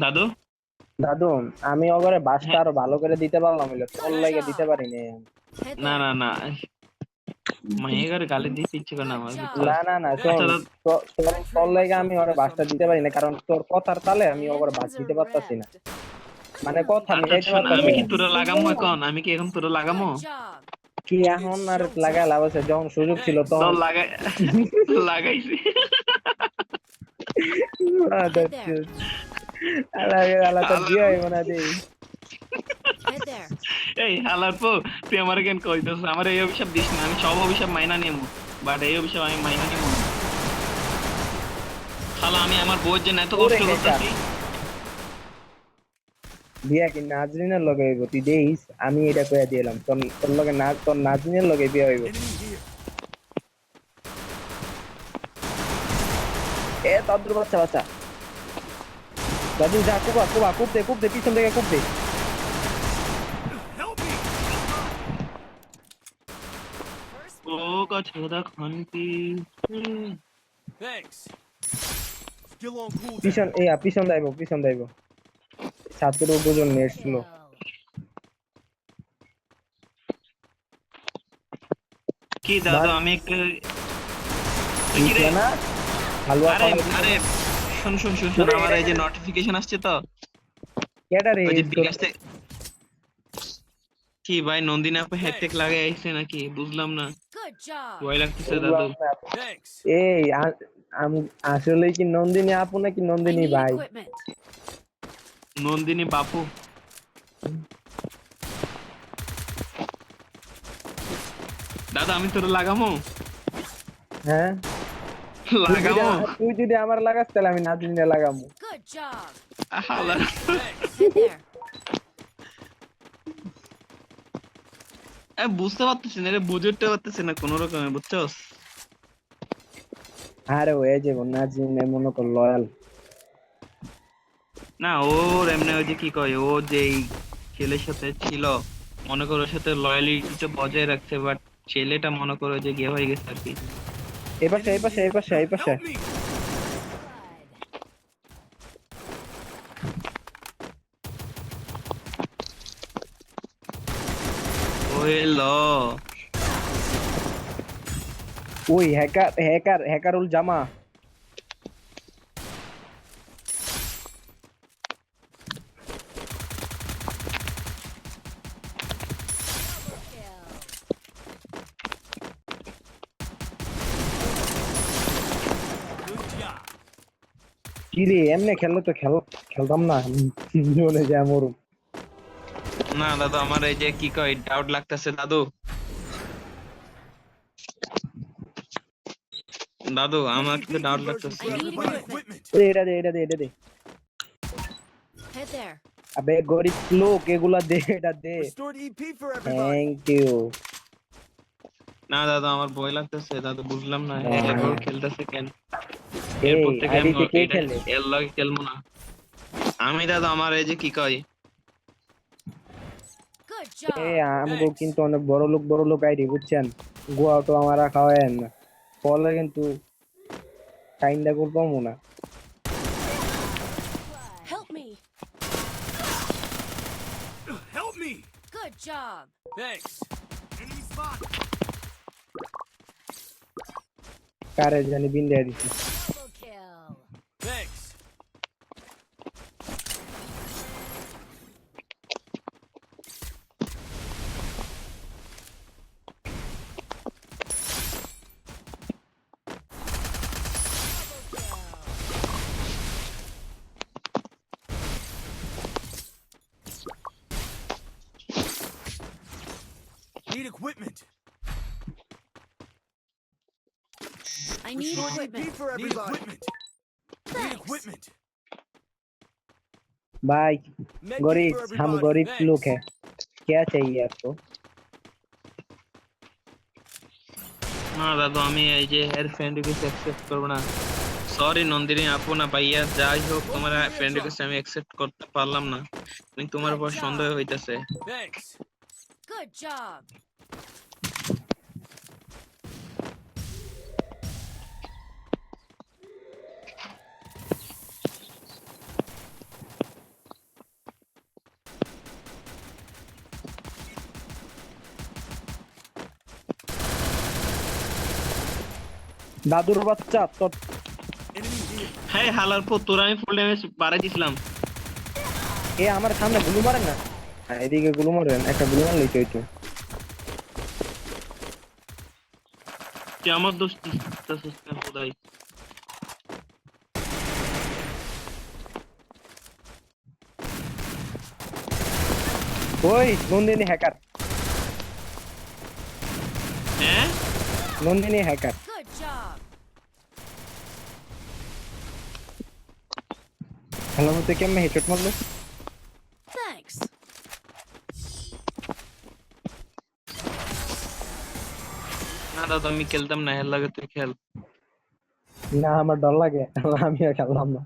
দাদু? দাদু আমি ওগরে বাসটা আরও ভালো করে দিতে পারলাম হইল তোর লাগে দিতে Head না না না। দিতে ইচ্ছে করে না না না না শোন আচ্ছা, তোর- লাগে আমি ওরে বাসটা দিতে পারি না কারণ তোর কথার তালে আমি ওগরে বাস দিতে পারতাছি না। মানে কথা আচ্ছা, আমি কি তোরা লাগামো এখন? আমি কি এখন তোরা লাগামো. কি এখন আর লাগাই লাভ আছে? যখন সুযোগ ছিল তখন। লাগাই লাগাইছি. এই তুই আমার কেন কইতেছ? আমার এই অভিশাপ দিস না। আমি সব অভিশাপ মাইনা নেব বাট এই অভিশাপ আমি মাইনা নেব শালা আমি আমার বউয়ের জন্য এত কষ্ট করতেছি। বিয়া কি নাজরিনের লগে হইব? তুই দেইস আমি এটা কইয়া দিলাম তোর তোর লগে না তোর নাজরিনের লগে বিয়া হইব। এ তদ্র বাচ্চা বাচ্চা। দাদু যা কুবা কুবা কুপ দে কুপ দে পিছন থেকে কুপ দে। ছাত্র উপজন নেট ছিল। কি দাদু আমি একটু কি রে? না হালুয়া আরে আরে শুন শুন শুন শুন আমার এই যে নোটিফিকেশন আসছে তো। কেডা রে? ওই যে বিকাশ কি ভাই নন্দিনী আপু হ্যাকটেক লাগাই আইছে নাকি? বুঝলাম না। ভয় লাগতেছে দাদু। এই আম- আসলে কি নন্দিনী আপু নাকি নন্দিনী ভাই. নন্দিনী বাপু। দাদা আমি তোর লাগামো? হ্যাঁ। লাগামো? তুই যদি আমার লাগাস তাহলে আমি নাজরিনে লাগামো. হালা. আমি বুঝতে পারতেছি না রে বুঝে উঠতে পারতেছি না কোন রকমে বুঝছস? আরে হয়ে যাব নাজরিনে মনে কর লয়াল না ওর এমনি ওই যে কি কয় ও যে ছেলের সাথে ছিল মনে করো ওর সাথে লয়ালিটিটা বজায় রাখছে বাট ছেলেটা মনে করো যে গিয়ে হয়ে গেছে আর কি। এই পাশে এই পাশে এই পাশে এই পাশে। ওই হ্যাকার হ্যাকার হ্যাকারুল জামা। কি রে এমনি খেললে তো খেল খেলতাম না। জীবনে যা মরুম। না দাদু আমার এই যে কি কয় ডাউট লাগতেছে দাদু। দাদু আমার কিন্তু ডাউট লাগতেছে। এটা দে এটা দে এটা দে। আবে গরিব লোক এগুলা দে এটা দে. থ্যাংক ইউ না দাদু আমার ভয় লাগতেছে দাদু বুঝলাম না। হ্যাঁ। খেলতেছে কেন? এরপর থেকে আমি আইডিতে কে এটা- খেলে এর লগে খেলব না আমি দাদু আমার এই যে কি কয়. আমগো কিন্তু অনেক বড় লোক বড় লোক আইডি বুঝছেন গোয়া তো আমার খাওয়ায় না ফলে কিন্তু করব না Help me. Help me. Good job. Thanks. Enemy spot. কারে জানি বিন্দা দিছি Need equipment. I need Restored equipment. EP for everybody. Need equipment. Need Thanks. equipment. भाई Med kit गरीब for हम everybody. गरीब Thanks. लोग हैं क्या चाहिए आपको না দাদু আমি এই যে এর ফ্রেন্ড রিকোয়েস্ট অ্যাকসেপ্ট করবো না সরি নন্দিনী আপু না ভাইয়া যাই হোক তোমার ফ্রেন্ড রিকোয়েস্ট আমি অ্যাকসেপ্ট করতে পারলাম না কিন্তু তোমার উপর সন্দেহ হইতাছে Thanks. Good job. দাদুর বাচ্চা তোর হ্যাঁ হালার পর তোর আমি ফুল ড্যামেজ বাড়াই দিছিলাম এ আমার সামনে গুলি মারেন না এদিকে গুলু মারেন একটা গুলু মারলেই তো হইতো? তুই আমার দোষ না খোদাই ওই নন্দিনী হ্যাকার হ্যাঁ? নন্দিনী হ্যাকার. হ্যালো মতে কেমনে হেডশট মারলো? না দাদা আমি খেলতাম না হেল লাগে তুই খেল। না আমার ডর লাগে আমি আর খেললাম না।